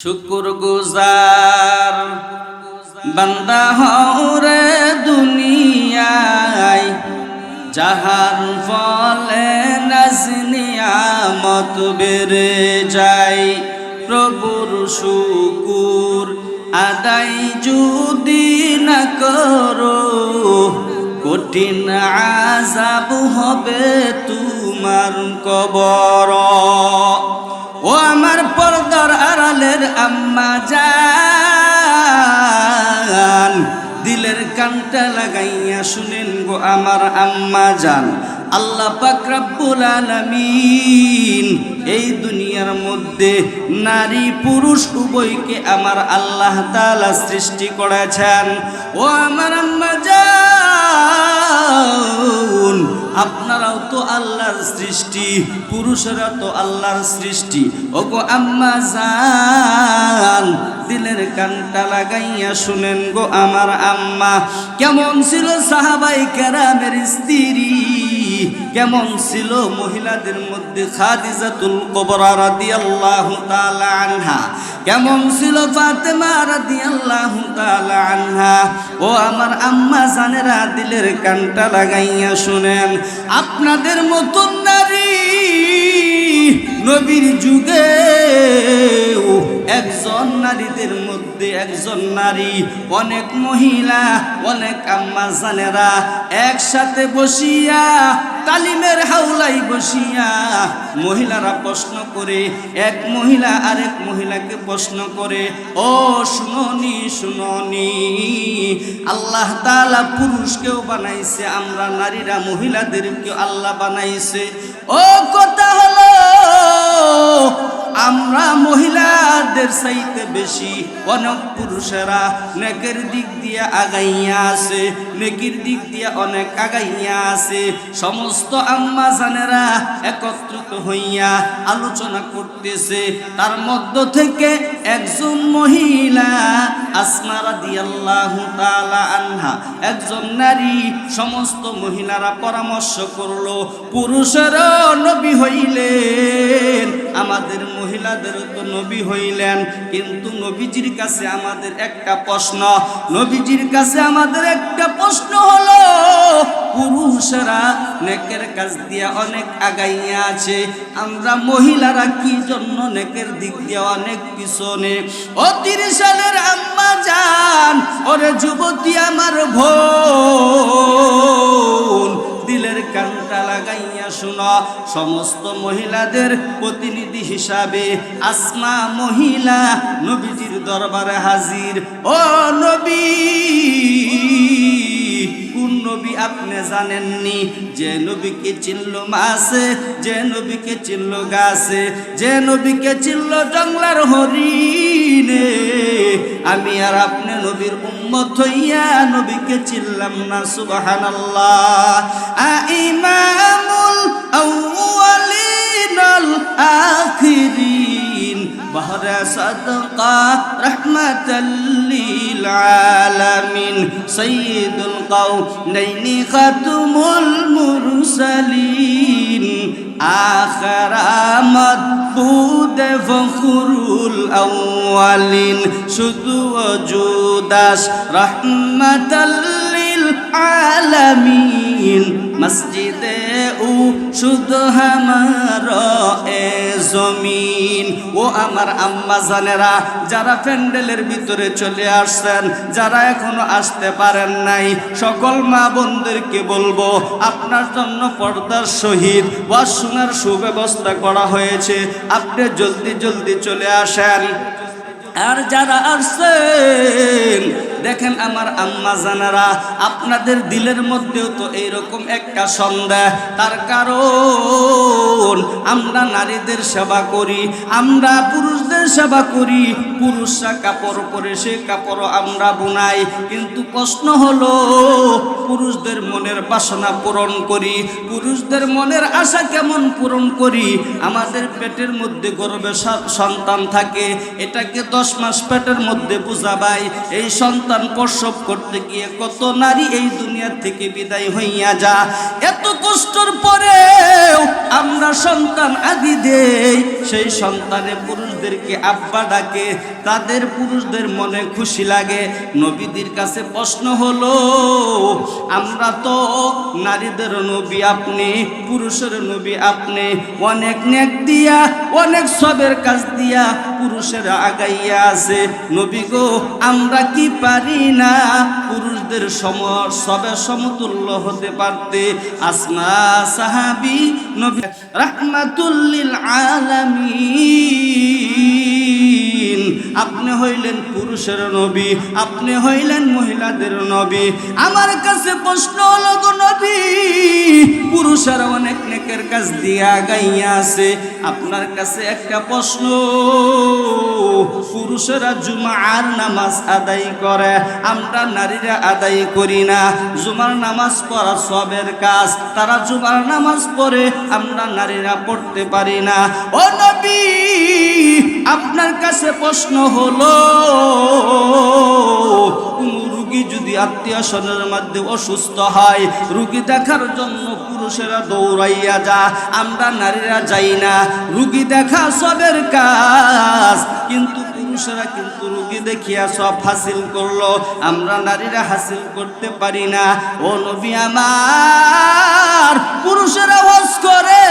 শুকুর গুজার বান্দা হরে দুনিয়ায়, যাহার ফলে নাজনিয়ামত বেড়ে যায়। প্রভুর শুকুর আদাই যদি না করো, কঠিন আজাব হবে তোমার কবর। ও আমার পর্দার আড়ালের আম্মা জান দিলের কানটা লাগাইয়া শুনেন গো আমার আম্মা জান। আল্লাহ পাক রাব্বুল এই দুনিয়ার মধ্যে নারী পুরুষ উভয়কে আমার আল্লাহ তাআলা সৃষ্টি করেছেন। ও আমার আম্মা আপনারাও তো আল্লাহর সৃষ্টি, পুরুষেরা তো আল্লাহর সৃষ্টি। ও গো আম্মা জান, দিলের কানটা লাগাইয়া শুনেন গো আমার আম্মা। কেমন ছিল সাহাবাই কেরামের স্ত্রী? কেমন ছিল মহিলাদের মধ্যে খাদিজাতুল কবরা রাদিয়াল্লাহু তাআলা আনহা? কেমন ছিল ফাতেমা রাদিয়াল্লাহু তাআলা আনহা? ও আমার আম্মা জানেরা দিলের কানটা লাগাইয়া শুনেন, আপনাদের মতন নারী নবীর যুগে একজন নারীদের মধ্যে একজন নারী, অনেক মহিলা, অনেক আম্মা জানেরা একসাথে বসিয়া তালিমের হাউলাই বসিয়া মহিলারা প্রশ্ন করে, এক মহিলা আরেক মহিলাকে প্রশ্ন করে, ও, শুননি শুননি, আল্লাহ তালা পুরুষকেও বানাইছে, আমরা নারীরা মহিলাদেরকেও আল্লাহ বানাইছে। ও কথা oh. আমরা মহিলাদের চাইতে বেশি অনেক পুরুষেরা নেকের দিক দিয়ে আগাইয়া আছে, নেকির দিক দিয়ে অনেক আগাইয়া আছে। সমস্ত আম্মা জানেরা একত্রিত হইয়া আলোচনা করতেছে। তার মধ্য থেকে একজন মহিলা আসমারা রাদিয়াল্লাহু তাআলা আনহা, একজন নারী, সমস্ত মহিলারা পরামর্শ করল, পুরুষেরও নবী হইলেন, আমাদের মহিলাদের তো নবী হইলেন, কিন্তু নবীজির কাছে আমাদের একটা প্রশ্ন। নবীজির কাছে আমাদের একটা প্রশ্ন হলো, পুরুষেরা নেকের কাজ দিয়ে অনেক আগাইয়া আছে, আমরা মহিলারা কি জন্য নেকের দিক দিয়ে অনেক পিছনে? ও তিরিশ সালের আম্মা যান ওরে যুবতী আমার ভোন দিলের কানটা লাগাইয়া শোনা। সমস্ত মহিলাদের প্রতিনিধি হিসাবে আসমা মহিলা নবীজির দরবারে হাজির। ও নবী! আপনি জানেননি, যে নবীকে চিনল মাসে যে নবীকে চিনল গাছে, যে নবীকে চিনল জঙ্গলার হরিণে। আমি আর আপনি নবীর উম্মত হইয়া নবীকে চিনলাম না, সুবহানাল্লাহ। ইমামুল আউয়ালিনাল আখিরিন। بهر صدقة رحمة للعالمين. سيد القومين ختم المرسلين. آخر مدبود فخر الأولين. شد وجوداس رحمة للعالمين. مسجد ও শুধু আমার এ জমিন। ও আমার আম্মা জানেরা, যারা প্যান্ডেলের ভিতরে চলে আসছেন, যারা এখনও আসতে পারেন নাই, সকল মা বোনদেরকে বলব, আপনার জন্য পর্দার সহিত ওয়াশরুমের সুব্যবস্থা করা হয়েছে। আপনি জলদি জলদি চলে আসেন। আর যারা আসছেন দেখেন আমার আম্মা জানারা, আপনাদের দিলের মধ্যেও তো এইরকম একটা সন্দেহ। তার কারণ, আমরা নারীদের সেবা করি, আমরা পুরুষদের সেবা করি। পুরুষরা কাপড় পরে, সে কাপড় আমরা বুনাই। কিন্তু প্রশ্ন হলো, পুরুষদের মনের বাসনা পূরণ করি, পুরুষদের মনের আশা কেমন পূরণ করি? আমাদের পেটের মধ্যে গর্বে সন্তান থাকে, এটাকে দশ মাস পেটের মধ্যে বুঝাবাই এই সন্তান সন্তান প্রসব করতে গিয়ে কত নারী এই দুনিয়া থেকে বিদায় হইয়া যা এত কষ্টর পরেও আমরা সন্তান আদি দেই। সেই সন্তানে পুরুষদেরকে আব্বা ডাকে, তাদের পুরুষদের মনে খুশি লাগে। নবীদের কাছে প্রশ্ন হলো, আমরা তো নারীদের নবী আপনি, পুরুষের নবী আপনি। অনেক নেক দিয়া, অনেক সবের কাজ দিয়া পুরুষেরা আগাইয়া আছে। নবী গো, আমরা কি পারি না। পুরুষদের সম সবে সমতুল্য হতে পারতে। আসমা সাহাবি নবী রাহমাতুল্লিল আলামিন। আপনি হইলেন পুরুষের নবী, আপনি হইলেন মহিলাদের নবী। আমার কাছে প্রশ্ন হলো গো নবী, পুরুষের অনেক নেকের কাজ দিয়া গাইয়া আছে। আপনার কাছে একটা প্রশ্ন, পুরুষেরা জুমার নামাজ আদায় করে, আমরা নারীরা আদায় করি না। জুমার নামাজ পড়া সবের কাজ, তারা জুমার নামাজ পড়ে, আমরা নারীরা পড়তে পারি না। ও নবী, আপনার কাছে প্রশ্ন হলো কোন রুগী যদি আত্মীয় স্বজনের মধ্যে অসুস্থ হয়, রুগী দেখার জন্য পুরুষেরা দৌড়াইয়া যা, আমরা নারীরা যাই না। রুগী দেখা সবের কাজ, কিন্তু পুরুষেরা কিন্তু রুগী দেখিয়া সব হাসিল করল। আমরা নারীরা হাসিল করতে পারি না। ও নবী আমার, পুরুষেরা হজ করে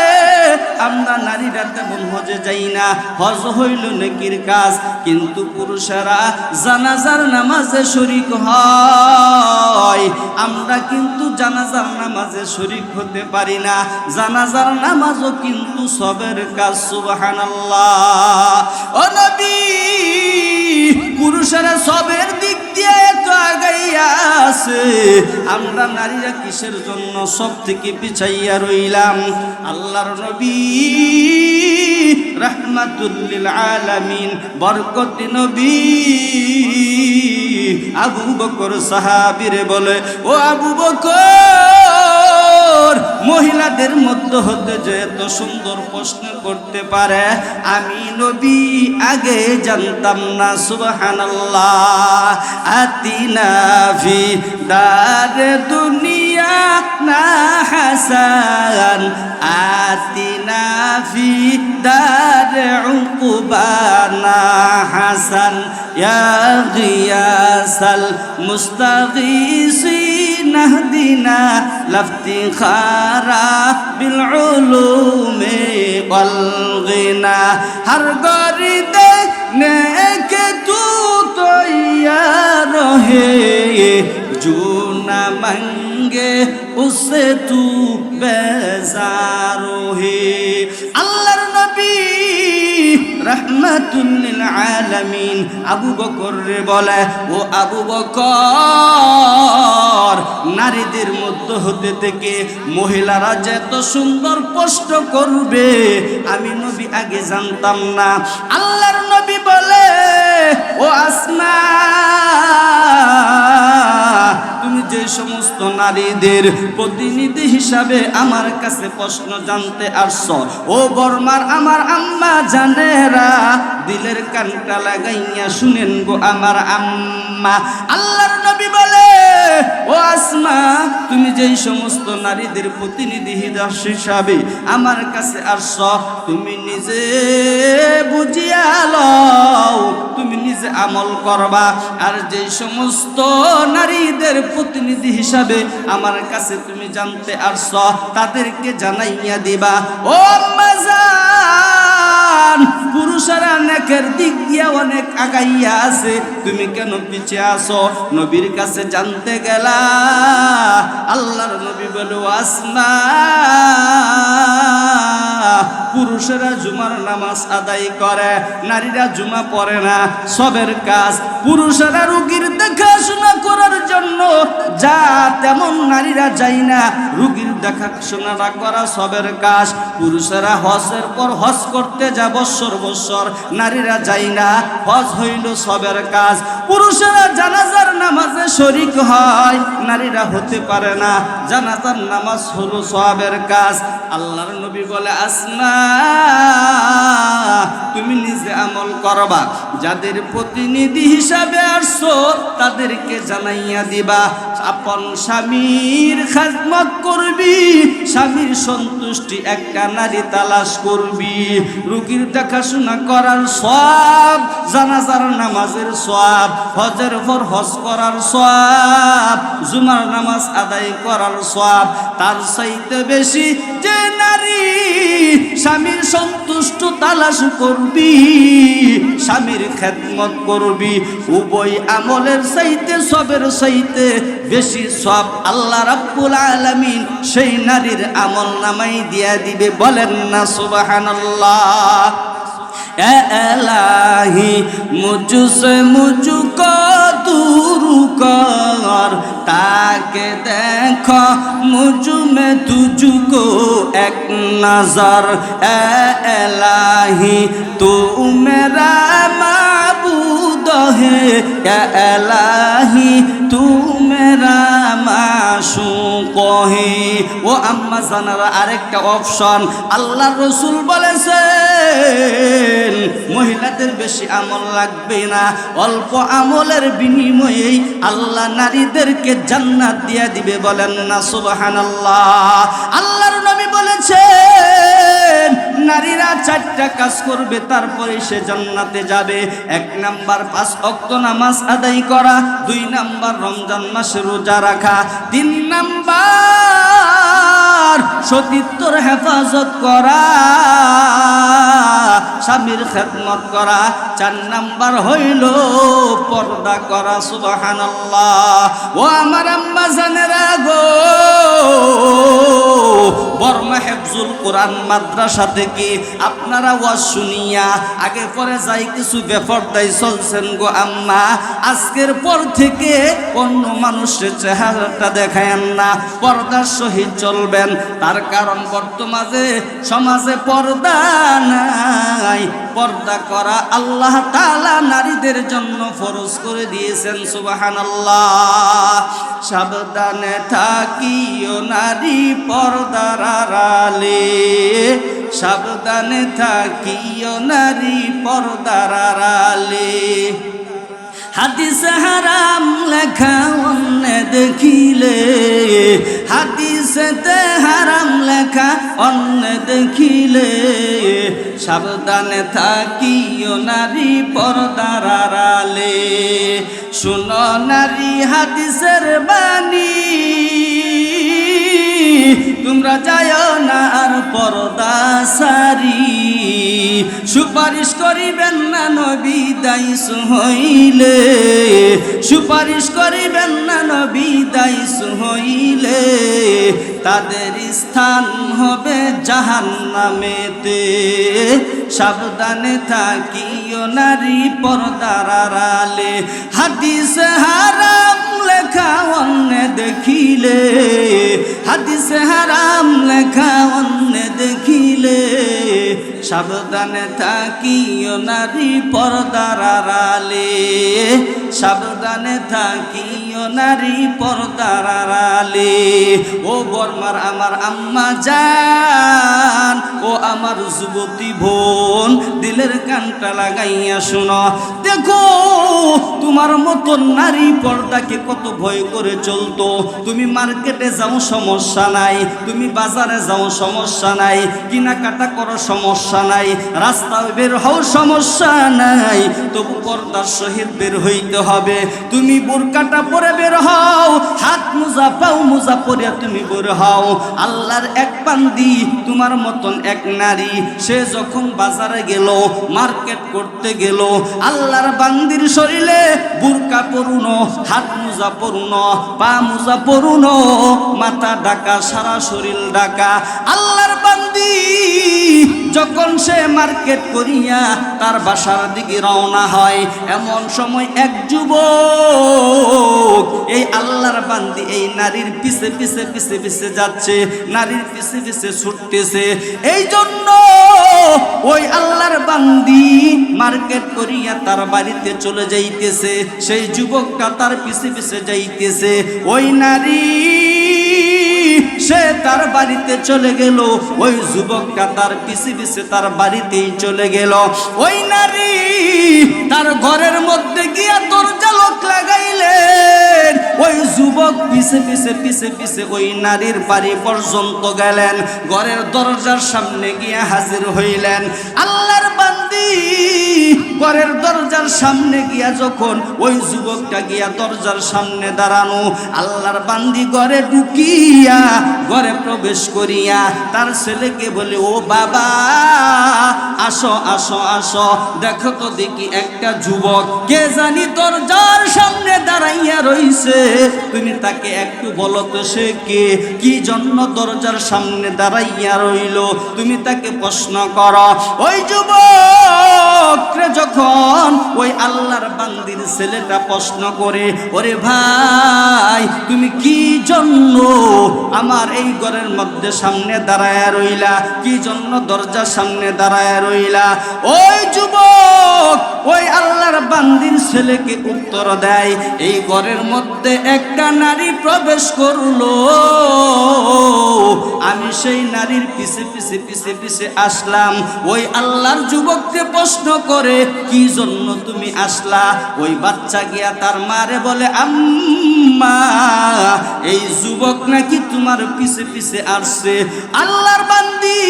আমরা নারীরা তেমন হজে যাই না। হজ হইল নেকির কাজ, কিন্তু পুরুষেরা জানাজার নামাজে শরিক হয়। আমরা কিন্তু জানাজার নামাজে শরিক হতে পারি না। জানাজার নামাজও কিন্তু সবের কাজ নবী, পুরুষেরা সবের দিক দিয়ে এত আগাইয়া আছে আমরা নারীরা কিসের জন্য সব থেকে পিছাইয়া রইলাম? আল্লাহর নবী রহমাতুল্লিল আলামিন বরকতি নবী। আবু বকর সাহাবিরে বলে ও আবু বকর মহিলাদের মধ্যে হতে যে এত সুন্দর প্রশ্ন করতে পারে আমি নবী আগে জানতাম না সুবহানাল্লাহ আতিনা ফি দারে দুনিয়া না হাসান আতিনা ফি দারে উকুবানা হাসান ইয়া গিয়াসাল মুস্তাগিসিন اهدنا لافتخارا العلوم والغنى هر غرد نیک تو تیار رهي جونا نہ منگے اس تو بیزار اللہ نبی রহমাতুল্লিল আলামিন আবু বকর বলে ও আবু বকর নারীদের মধ্য হতে থেকে মহিলারা এত সুন্দর কষ্ট করবে, আমি নবী আগে জানতাম না। আল্লাহর নবী বলে, ও আসমা, তুমি যে সমস্ত নারীদের প্রতিনিধি হিসাবে আমার কাছে প্রশ্ন জানতে আসছ, ও বর্মার আমার আম্মা জানেরা, দিলের কানটা লাগাইয়া শুনেন গো আমার আম্মা। আল্লাহর নবী বলে ও আসমা, তুমি যেই সমস্ত নারীদের প্রতিনিধি হিসাবে আমার কাছে আসছ, তুমি নিজে বুঝিয়া তুমি নিজে আমল করবা। আর যে সমস্ত নারীদের প্রতিনিধি হিসাবে আমার কাছে তুমি জানতে আসছ, তাদেরকে জানাইয়া দিবা। ও মাজান পুরুষেরা নেকের দিক দিয়ে অনেক আগাইয়া আছে। তুমি কেন পিছিয়ে আসো নবীর কাছে জানতে গেলা। আল্লাহর নবী বলো, আসমা। পুরুষেরা জুমার নামাজ আদায় করে, নারীরা জুমা পড়ে না, সবের কাজ। পুরুষেরা রুগীর দেখাশোনা করার জন্য যা তেমন নারীরা যায় না, রুগীর দেখাশোনাটা করা সবের কাজ। পুরুষেরা হজের পর হজ করতে যা বৎসর বৎসর নারীরা যায় না, হজ হইল সবের কাজ। পুরুষেরা জানাজার নামাজে শরিক হয়, নারীরা হতে পারে না, জানাজার নামাজ হলো সবের কাজ। আল্লাহর নবী বলে আস আসমা তুমি নিজে আমল করবা। যাদের প্রতিনিধি হিসাবে আসছো, তাদেরকে জানাইয়া দিবা। আপন স্বামীর খাজমত করবি, স্বামীর সন্তুষ্টি একটা নারী তালাশ করবি। রুগীর দেখাশোনা করার সব, জানাজার নামাজের সব, হজের পর হজ করার সব, জুমার নামাজ আদায় করার সব। তার চাইতে বেশি যে নারী স্বামীর সন্তুষ্ট তালাশ করবি, স্বামীর খেদমত করবি, উভয় আমলের চাইতে, সবের চাইতে বেশি সব। আল্লাহ রাব্বুল আলামিন সেই নারীর আমল নামাই দিয়া দিবে, বলেন না, সুবহানাল্লাহ। এলাহি মুঝসে মুঝকো দূর কর। তাকে দেখ, মুঝ মে তুঝকো এক নজর। এলাহি তু মেরা মাবুদ হে। এলাহি তু মেরা মাশুক হে ও আম্মা জানার, আরেকটা অপশন। আল্লাহ রসুল বলেছে মহিলাদের বেশি আমল লাগবে না, অল্প আমলের বিনিময়ে আল্লাহ নারীদেরকে জান্নাত দিয়ে দিবে বলেন না সুবাহান আল্লাহ আল্লাহর নবী বলেছেন নারীরা চারটা কাজ করবে, তারপরে সে জান্নাতে যাবে। এক নাম্বার, পাঁচ অক্ত নামাজ আদায় করা। দুই নাম্বার, রমজান মাসে রোজা রাখা। তিন নাম্বার, সতীত্বর হেফাজত করা। স্বামীর খেদমত করা। চার নাম্বার হইল পর্দা করা, সুবহানাল্লাহ। ও আমার আম্মা জানেরা গো হেফজুল কোরআন মাদ্রাসা থেকে আপনারা ওয়াজ শুনিয়া, আগে পরে যাই কিছু বেফরদাই চলছেন গো আম্মা। আজকের পর থেকে অন্য মানুষের চেহারাটা দেখায়েন না, পর্দার সহিত চলবেন। তার কারণ বর্তমানে সমাজে পর্দা নাই। পর্দা করা আল্লাহ তালা নারীদের জন্য ফরজ করে দিয়েছেন, সুবহানাল্লাহ। সাবধানে থাকিও নারী পর্দার আড়ালে। সাবধানে থাকিও নারী পর্দার আড়ালে। হাদিস হারাম লেখা অন্য দেখিলে। হাদিসেতে হারাম লেখা অন্য দেখিলে। সাবধানে থাকিও নারী পর্দার আড়ালে। শুনো নারী হাদিসের বাণী। তোমরা যায় না আর পর্দা সারি। সুপারিশ করিবেন না নবী দাইস হইলে সুপারিশ করিবেন না নবী দাইস হইলে তাদের স্থান হবে জাহান নামেতে সাবধানে থাকিও নারী পর্দার আড়ালে। হাদিস হারাম লেখা অন্য দেখিলে, হাদিস হারাম লেখা অন্য দেখিলে, সাবধানে থাকিও নারী পর্দার আড়ালে, সাবধানে থাকিও নারী পর্দার আড়ালে, ও বর্মার আমার আম্মা যান ও আমার যুবতী বোন দিলের কানটা লাগাইয়া শোনো। দেখো, তোমার মতো নারী পর্দাকে কত ভয় করে চলতো। তুমি মার্কেটে যাও, সমস্যা নাই। তুমি বাজারে যাও, সমস্যা নাই। কেনাকাটা করো, সমস্যা নাই। রাস্তায় বের হও, সমস্যা নাই। তবু পর্দার সহিত বের হইতে হবে। তুমি বোরকাটা পরে বের হও, হাত মোজা, পাও মোজা পরে তুমি বের হও। আল্লাহর এক বান্দি, তোমার মতন এক নারী, সে যখন বাজারে গেল মার্কেট করতে গেল। আল্লাহর বান্দির শরীরে বুরকা পরুন, হাত মোজা পরুন, পা মোজা পরুন, মাথা ডাকা সারা শরীর ডাকা আল্লাহর বান্দি যখন সে মার্কেট করিয়া তার বাসার দিকে রওনা হয়, এমন সময় এক যুবক, এই আল্লাহর বান্দি এই নারীর পিছে পিছে পিছে পিছে যাচ্ছে, নারীর পিছে পিছে ছুটতেছে। এই জন্য ওই আল্লাহর বান্দি মার্কেট করিয়া তার বাড়িতে চলে যাইতেছে, সেই যুবকটা তার পিছে পিছে যাইতেছে। ওই নারী, সে তার বাড়িতে চলে গেল, ওই যুবকটা তার পিছে পিছে তার বাড়িতেই চলে গেল। ওই নারী তার ঘরের মধ্যে গিয়া দরজা লোক লাগাইলেন ওই যুবক পিছে পিছে পিছে পিছে ওই নারীর বাড়ি পর্যন্ত গেলেন। ঘরের দরজার সামনে গিয়ে হাজির হইলেন। আল্লাহর বান্দি ঘরের দরজার সামনে গিয়া যখন ওই যুবকটা গিয়া দরজার সামনে দাঁড়ানো, আল্লাহর বান্দি ঘরে ঢুকিয়া ঘরে প্রবেশ করিয়া তার ছেলেকে বলে, ও বাবা, আসো আসো আসো, দেখো তো দেখি একটা যুবক, কে জানি দরজার সামনে দাঁড়াইয়া রইছে। তুমি তাকে একটু বলো তো সে কে? কি জন্য দরজার সামনে দাঁড়াইয়া রইল? তুমি তাকে প্রশ্ন করো। ওই যুবক রে যখন ওই আল্লাহর বান্দির ছেলেটা প্রশ্ন করে, ওরে ভাই, তুমি কি জন্য আমার এই ঘরের মধ্যে সামনে দাঁড়ায় রইলা? কি জন্য দরজার সামনে দাঁড়ায় রইলা? ওই যুবক, ওই আল্লাহর বান্দির ছেলেকে উত্তর দেয়, এই ঘরের মধ্যে একটা নারী প্রবেশ করল। আমি সেই নারীর পিছে পিছে পিছে পিছে আসলাম। ওই আল্লাহর যুবককে প্রশ্ন করে, কি জন্য তুমি আসলা? ওই বাচ্চা গিয়া তার মারে বলে, আম্মা, এই যুবক নাকি তোমার পিছে পিছে আসছে। আল্লাহর বান্দি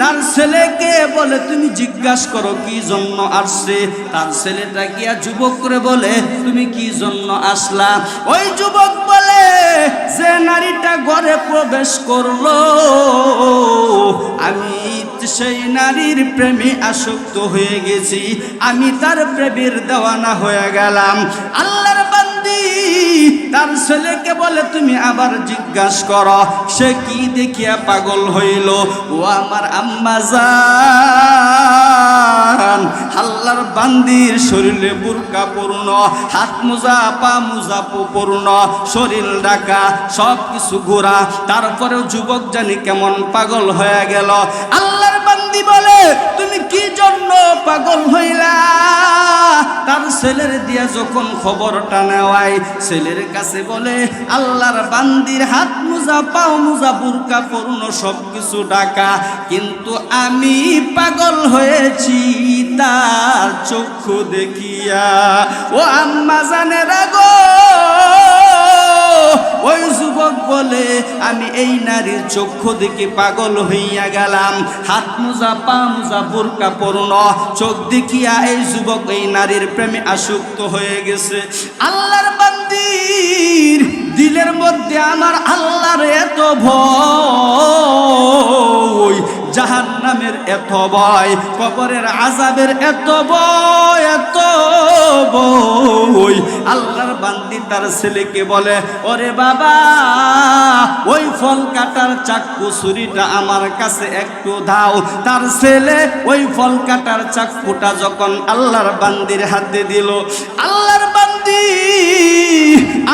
তার ছেলেকে বলে, তুমি জিজ্ঞাসা করো কি জন্য আসছে? তার ছেলেটা গিয়া যুবক করে বলে, তুমি কি জন্য আসলা? ওই যুবক বলে, যে নারীটা ঘরে প্রবেশ করল, আমি সেই নারীর প্রেমে আসক্ত হয়ে গেছি। আমি তার প্রেমের দেওয়ানা হয়ে গেলাম। আল্লাহর বান্দি, তার ছেলেকে বলে, তুমি আবার জিজ্ঞাস করো, সে কি দেখিয়া পাগল হইল? ও আমার আম্মা জান, আল্লাহর বান্দির শরীরে বুরকা পূর্ণ, হাত মোজা, পা মোজা পূর্ণ, শরীর ডাকা সব কিছু ঘোরা। তারপরেও যুবক জানি কেমন পাগল হয়ে গেল। আল্লাহর বান্দি বলে, তুমি কি জন্য পাগল হইলা? তার ছেলের দিয়া যখন খবরটা নেওয়ায়, ছেলের কাছে বলে, আল্লাহর বান্দির হাত মোজা, পাও মোজা, বুরকা পূর্ণ, সব কিছু ডাকা কিন্তু আমি পাগল হয়েছি তার চক্ষু দেখিয়া, ও আম্মা জানে রাগো ওই যুবক বলে আমি এই নারীর চক্ষু দেখে পাগল হইয়া গেলাম। হাত মোজা, পা মোজা, বোরকা পূর্ণ চোখ দেখিয়া এই যুবক এই নারীর প্রেমে আসক্ত হয়ে গেছে। আল্লাহর বান্দির দিলের মধ্যে আমার আল্লাহর এত ভয়। জাহান নামের এত ভয়, কবরের আজাবের এত ভয়, এত বই আল্লাহর বান্দি তার ছেলেকে বলে, ওরে বাবা, ওই ফল কাটার চাক্কু ছুরিটা আমার কাছে একটু দাও। তার ছেলে ওই ফল কাটার চাক্কুটা যখন আল্লাহর বান্দির হাতে দিল, আল্লাহর বান্দি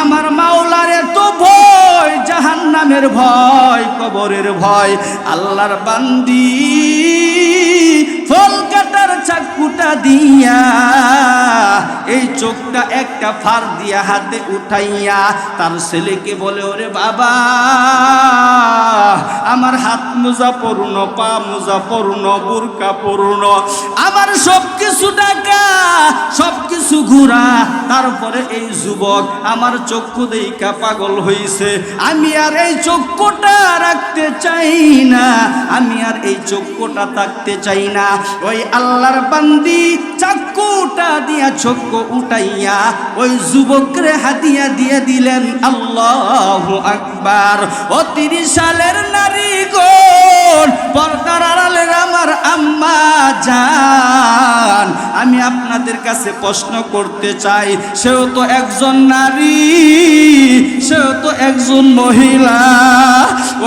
আমার মাওলার এত ভয় জাহান নামের ভয় কবরের ভয় আল্লাহর বান্দি। ফল কাটার চাকুটা দিয়া, এই চোখটা একটা ফার দিয়া হাতে উঠাইয়া তার ছেলেকে বলে, ওরে বাবা, আমার হাত মোজা পূর্ণ পা মোজা পূর্ণ বুরকা পূর্ণ আমার সব কিছু টাকা সব কিছু ঘুরা। তারপরে এই যুবক আমার চক্ষু দেখা পাগল হইছে। আমি আর এই চক্ষুটা রাখতে চাই না, আমি আর এই চক্ষুটা থাকতে চাই না। ওই আল্লাহর বান্দি চাক্ষুটা দিয়া চক্ষু উঠাইয়া, ওই যুবকরে হাতিয়া দিয়ে দিলেন, আল্লাহ আকবার, ও তিরিশ সালের নারী গোল পর্দার আড়ালের আমার আম্মা জান, আমি আপনাদের কাছে প্রশ্ন করতে চাই, সেও তো একজন নারী, সেও তো একজন মহিলা,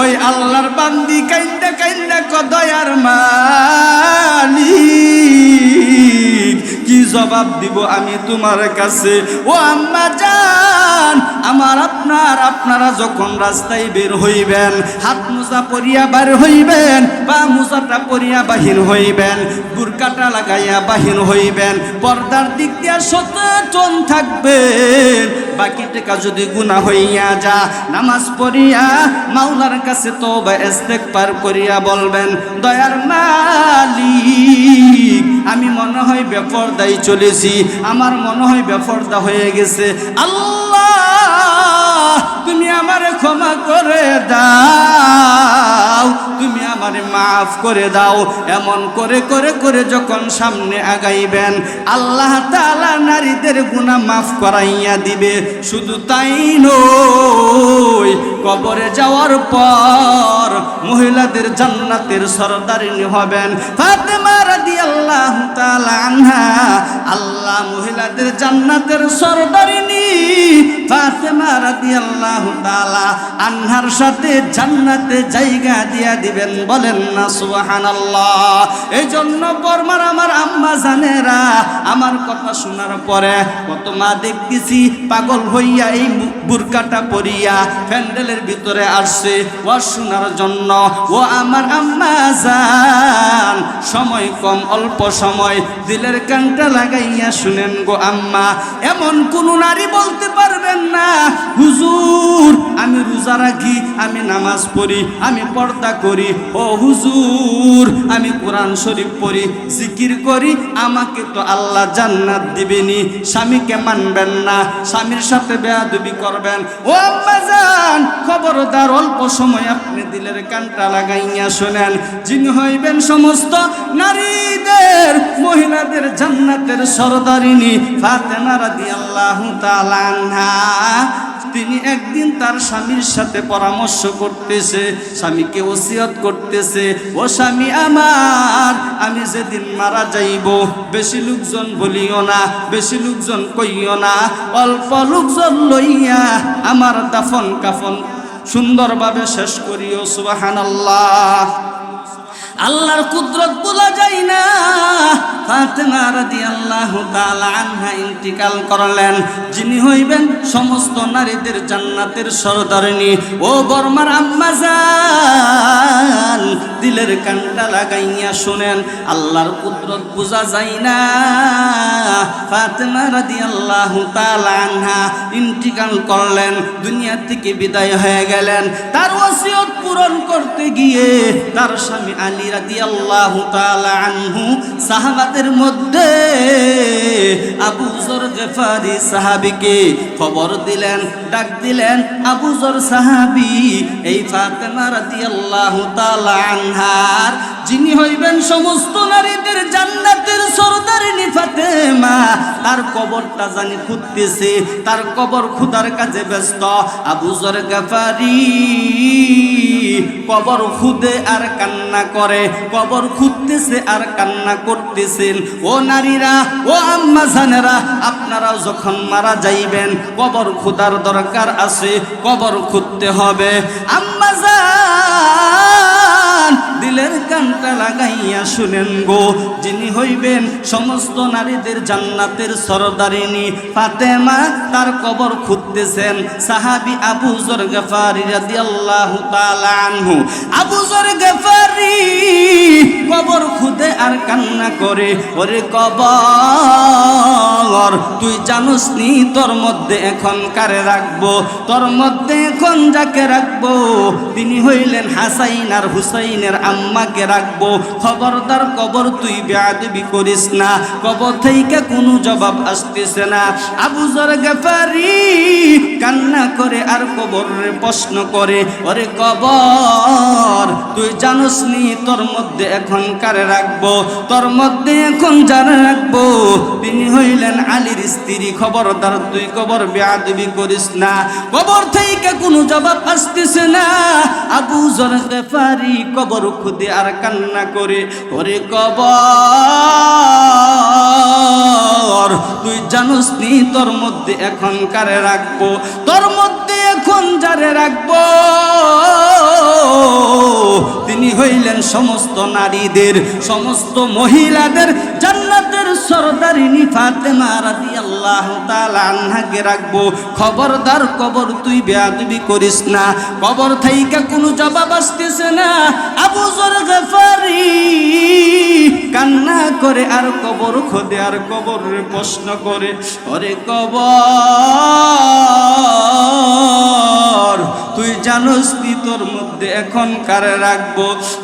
ওই আল্লাহর বান্দি কাইন্দা কাইন্দা কদয়ার মালিক। জবাব দিব আমি তোমার কাছে। ও আম্মা জান, আমার আপনার আপনারা যখন রাস্তায় বের হইবেন, হাত মোজা পরিয়া বার হইবেন বা মোজাটা পরিয়া বাহির হইবেন, বুরকাটা লাগাইয়া বাহির হইবেন, পর্দার দিক দিয়া সচেতন থাকবেন। বাকি টাকা যদি গুণা হইয়া যা, নামাজ পড়িয়া মাওলার কাছে তো বা ইস্তেগফার করিয়া বলবেন, দয়ার মালিক, আমি মনে হয় বেপরদাই চলেছি। আমার মনে হয় বেফর্দা হয়ে গেছে। আল্লাহ তুমি আমারে ক্ষমা করে দাও। তুমি আমারে মাফ করে দাও। এমন করে করে করে যখন সামনে আগাইবেন, আল্লাহ তাআলা নারীদের গুনাহ মাফ করাইয়া দিবে। শুধু তাই নয়, কবরে যাওয়ার পর মহিলাদের জান্নাতের সরদারিনী হবেন। ফাতেমা আল্লাহ মহিলাদের জান্নাতের সরদারিনী ফাতেমা রাদিয়াল্লাহু তাআলা আনহার সাথে জান্নাতে জায়গা দিয়া দিবেন বলেন না, সুবহানাল্লাহ। এই জন্য বর্মার আমার আম্মা জানেরা, আমার কথা শোনার পরে কত মা দেখতেছি পাগল হইয়া এই বুরকাটা পরিয়া প্যান্ডেলের ভিতরে আসছে। ও শোনার জন্য, ও আমার আম্মা জান, সময় কম, অল্প সময় দিলের কানটা লাগাইয়া শুনেন গো আম্মা, এমন কোন নারী বলতে পারবেন না। হুজুর আমি রোজা রাখি, আমি নামাজ পড়ি, আমি পর্দা করি। ও হুজুর, আমি কোরআন শরীফ পড়ি, জিকির করি, আমাকে তো আল্লাহ জান্নাত দিবেনি। স্বামীকে মানবেন না, স্বামীর সাথে বেয়াদবি করবেন। ও আম্মা জান, খবরদার, অল্প সময় আপনি দিলের কানটা লাগাইয়া শোনেন। যিনি হইবেন সমস্ত নারীদের, মহিলাদের জান্নাতের সরদারিনী ফাতেমা রাদিয়াল্লাহু তাআলা আনহা। তিনি একদিন তার স্বামীর সাথে পরামর্শ করতেছে, স্বামীকে ওসিয়ত করতেছে, ও স্বামী আমার, আমি যেদিন মারা যাইব, বেশি লোকজন বলিও না, বেশি লোকজন কইও না, অল্প লোকজন লইয়া আমার দাফন কাফন সুন্দরভাবে শেষ করিও, সুবহানাল্লাহ। আল্লাহর কুদরত বলা যায় না। ফাতেমা রাদিয়াল্লাহু তাআলা আনহা ইন্তিকাল করলেন। যিনি হইবেন সমস্ত নারীদের জান্নাতের সরদারিনী। ও বর্মার আম্মা দিলের কানটা লাগাইয়া শুনেন, আল্লাহর কুদরত বোঝা যায় না। ফাতেমা রাদিয়াল্লাহু তাআলা আনহা ইন্তিকাল করলেন, দুনিয়া থেকে বিদায় হয়ে গেলেন। তার ওসিয়ত পূরণ করতে গিয়ে তার স্বামী আলী রাদিয়াল্লাহু আল্লাহ আনহু সাহাবাদের মধ্যে আবু জর গেফারি সাহাবিকে খবর দিলেন, ডাক দিলেন, আবু সাহাবি, এই ফাতেমা রাতি আল্লাহ আনহার যিনি হইবেন সমস্ত নারীদের জান্নাতের সরদারিনী ফাতেমা, তার কবরটা জানি খুঁজতেছে, তার কবর খুদার কাজে ব্যস্ত। আবু জর গাফারি কবর খুদে আর কান্না করে, কবর খুঁজতেছে আর কান্না করতেছেন। ও নারীরা, ও আম্মা জানেরা, আপনারাও যখন মারা যাইবেন, কবর খুদার দরকার আছে, কবর খুঁজতে হবে। আম্মা জান দিলের কানটা লাগাইয়া শুনেন গো। যিনি হইবেন সমস্ত নারীদের জান্নাতের সরদারিনী ফাতেমা, তার কবর খুঁজতেছেন সাহাবি আবু জর গফারি তাআলা আনহু। আবু জর গফারি কবর খুদে আর কান্না করে, ওরে কবর তুই জানোস নি তোর মধ্যে এখন কারে রাখব? তোর মধ্যে এখন যাকে রাখব? তিনি হইলেন হাসাইন আর হুসাইনের আম্মাকে রাখব। খবরদার কবর তুই বেয়াদবি করিস না। কবর থেকে কোনো জবাব আসতেছে না। আবু জর গেফারি কান্না করে আর কবরের প্রশ্ন করে, ওরে কবর, তুই জানোস নি তোর মধ্যে এখন কারে রাখব? তোর মধ্যে এখন যারা রাখব? তিনি হইলেন আলীর স্ত্রী খবরদার, তুই কবর বেয়াদবি করিস না। কবর থেকে কোনো জবাব আসতেছে না। আবু জর গেফারি কবর খুদে আর কান্না করে, ওরে কবর, তুই জানোস নি তোর মধ্যে এখন কারে রাখব? তোর মধ্যে এখন যারে রাখব? তিনি হইলেন সমস্ত নারীদের, সমস্ত মহিলাদের সরদারিনী ফাতেমা রাদিয়াল্লাহু তাআলা আনহাকে রাখব। খবরদার কবর তুই বেয়াদবি করিস না। কবর থাইকা কোনো জবাব আসতেছে না। আবু জর গফারি কান্না করে, আর কবর খোদে, আর কবর প্রশ্ন করে, ওরে কবর তুই জানোস নি তোর মধ্যে এখন কারে রাখব?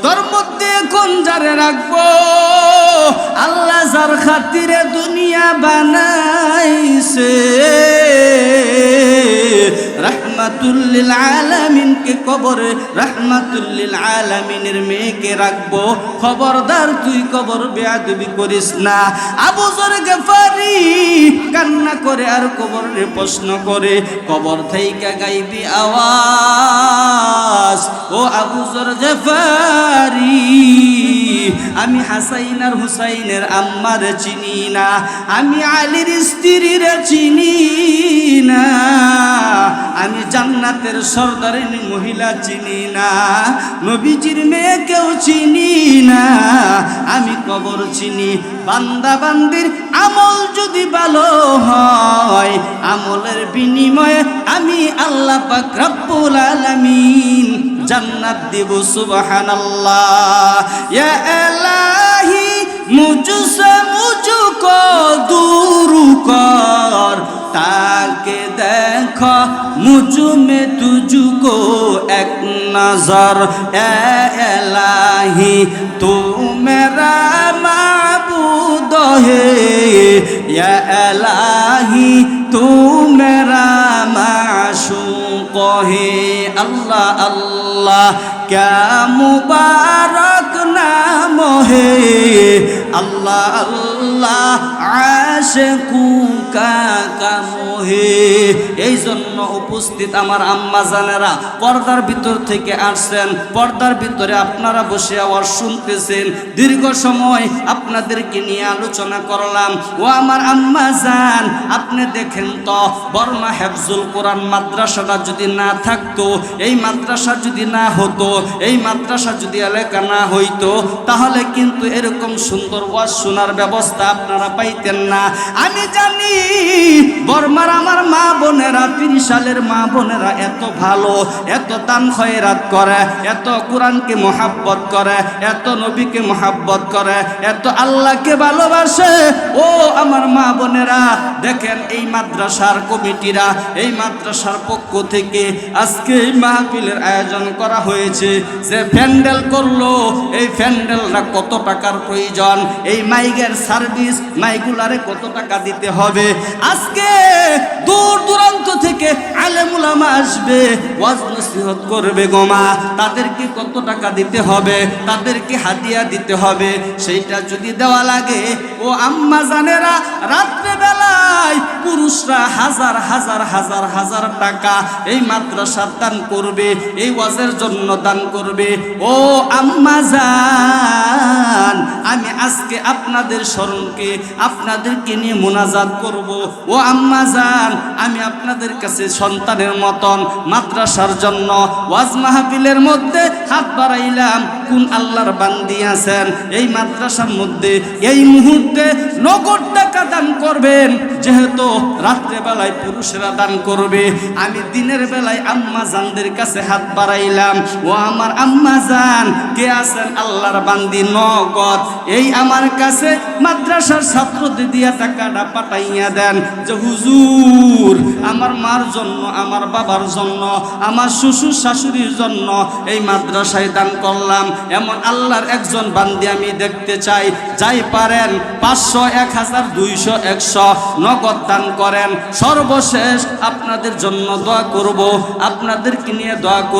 তোর মধ্যে এখন যারে রাখব? আল্লাহ যার খাতিরে দুনিয়া বানাইছে। রহমাতুল্লিল আলামিনকে কবরে রহমাতুল্লিল আলামিনের মেয়েকে রাখব। খবরদার তুই কবর বেয়াদবি করিস না। আবু জর গফারি কান্না করে আর কবরে প্রশ্ন করে, কবর থাইকা গাইবি আওয়াজ। ও আবু জর গফারি, আমি হাসাইন আর হুসাইনের আম্মার চিনি না। আমি আলীর স্ত্রীর চিনি না। আমি জান্নাতের সর্দারিনী মহিলা চিনি না, নবীজির মেয়েকেও চিনি না। আমি কবর চিনি, বান্দা বান্দির আমল যদি ভালো হয়, আমলের বিনিময়ে আমি আল্লাহ পাক রব্বুল আলামিন জান্নাত দেব, সুবহানাল্লাহ। ইয়া মুজুসে মুজু কো দূরু কর তাকে দেখো মুজু মে তুজু কো এক নজর এলাহি তু মেরা মাবুদ হে এলাহি তু মেরা মাশুক হে আল্লাহ আল্লাহ क्या मुबारक नाम है। আল্লাহ আল্লাহ আশকুকা কামহে এই জন্য উপস্থিত আমার আম্মা জানেরা পর্দার ভিতর থেকে আসছেন। পর্দার ভিতরে আপনারা বসে আওয়াজ শুনতেছেন। দীর্ঘ সময় আপনাদেরকে নিয়ে আলোচনা করলাম। ও আমার আম্মা জান, আপনি দেখেন তো, বর্মা হেফজুল কোরআন মাদ্রাসাটা যদি না থাকতো, এই মাদ্রাসা যদি না হতো, এই মাদ্রাসা যদি এলাকা না হইতো, তাহলে কিন্তু এরকম সুন্দর ওয়াজ শোনার ব্যবস্থা আপনারা পাইতেন না। আমি জানি, বর্মার আমার মা বোনেরা তিরিশ সালের মা বোনেরা এত ভালো, এত দান খয়রাত করে, এত কোরআনকে মোহাব্বত করে, এত নবীকে মোহাব্বত করে, এত আল্লাহকে ভালোবাসে। ও আমার মা বোনেরা, দেখেন এই মাদ্রাসার কমিটিরা, এই মাদ্রাসার পক্ষ থেকে আজকে এই মাহফিলের আয়োজন করা হয়েছে। যে প্যান্ডেল করল, এই প্যান্ডেলটা কত টাকার প্রয়োজন? এই মাইকের সার্ভিস মাইগুলারে কত টাকা দিতে হবে? আজকে দূর দূরান্ত থেকে আলেমুলামা আসবে, ওয়াজ নসিহত করবে গোমা তাদেরকে কত টাকা দিতে হবে, তাদেরকে হাদিয়া দিতে হবে, সেইটা যদি দেওয়া লাগে। ও আম্মা জানেরা রাত্রে বেলায় পুরুষরা হাজার হাজার হাজার হাজার টাকা এই মাদ্রাসা দান করবে, এই ওয়াজের জন্য দান করবে। ও আম্মা জান, আমি আজকে আপনাদের স্মরণকে আপনাদেরকে নিয়ে মোনাজাত করব। ও আম্মা জান, আমি আপনাদের কাছে সন্তানের মতন মাদ্রাসার জন্য। ওয়াজ মাহফিলের মধ্যে হাত বাড়াইলাম, কোন আল্লাহর বান্দি আছেন? এই মাদ্রাসার মধ্যে এই মুহূর্তে নগদ টাকা দান করবেন। যেহেতু রাত্রে বেলায় পুরুষেরা দান করবে, আমি দিনের বেলায় আম্মা জানদের কাছে হাত বাড়াইলাম। ও আমার আম্মা জান, কে আছেন আল্লাহর বান্দি? নগদ। এই আমার কাছে মাদ্রাসার ছাত্রদের দিয়া টাকাটা পাঠাইয়া দেন। যে হুজুর, আমার মার জন্য, আমার বাবার জন্য, আমার শ্বশুর শাশুড়ির জন্য এই মাদ্রাসায় দান করলাম। এমন আল্লাহর একজন বান্দি আমি দেখতে চাই, যাই পারেন পাঁচশো, এক হাজার, দুইশো, একশো নগদ দান করেন। সর্বশেষ আপনাদের জন্য দোয়া করব, আপনাদেরকে নিয়ে দোয়া করব।